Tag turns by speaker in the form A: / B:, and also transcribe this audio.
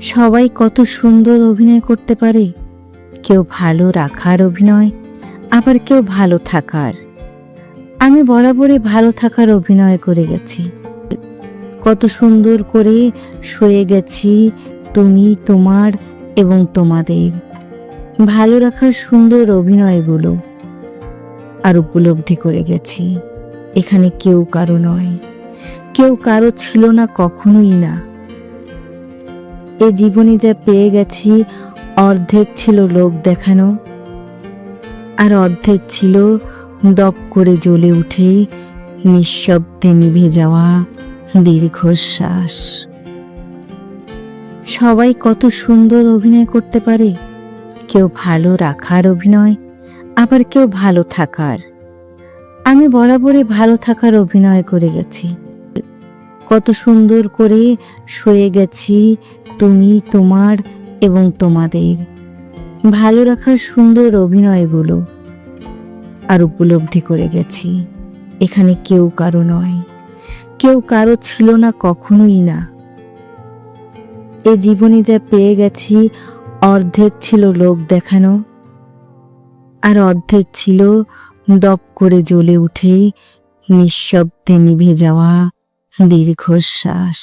A: সবাই কত সুন্দর অভিনয় করতে পারে। কেউ ভালো রাখার অভিনয়, আবার কেউ ভালো থাকার। আমি বরাবরই ভালো থাকার অভিনয় করে গেছি। কত সুন্দর করে শুয়ে গেছি তুমি, তোমার এবং তোমাদের। ভালো রাখার সুন্দর অভিনয়গুলো আর উপলব্ধি করে গেছি। এখানে কেউ কারও নয়। কেউ কারও ছিল না কখনোই না। এ জীবনে যা পেয়ে গেছি, অর্ধেক ছিল লোক দেখানো। আর অর্ধেক ছিল দপ করে জ্বলে উঠে নিঃশব্দে নিভে যাওয়া দীর্ঘশ্বাস। সবাই কত সুন্দর অভিনয় করতে পারে। কেউ ভালো রাখার অভিনয়, আবার কেউ ভালো থাকার। আমি বরাবরই ভালো থাকার অভিনয় করে গেছি। কত সুন্দর করে শুয়ে গেছি তুমি, তোমার এবং তোমাদের। ভালো রাখার সুন্দর অভিনয়গুলো আর উপলব্ধি করে গেছি। এখানে কেউ কারও নয়। কেউ কারও ছিল না, কখনোই না। এ জীবনে যা পেয়ে গেছি, অর্ধেক ছিল লোক দেখানো আর অর্ধেক ছিল দপ করে জ্বলে উঠে নিঃশব্দে নিভে যাওয়া দীর্ঘশ্বাস।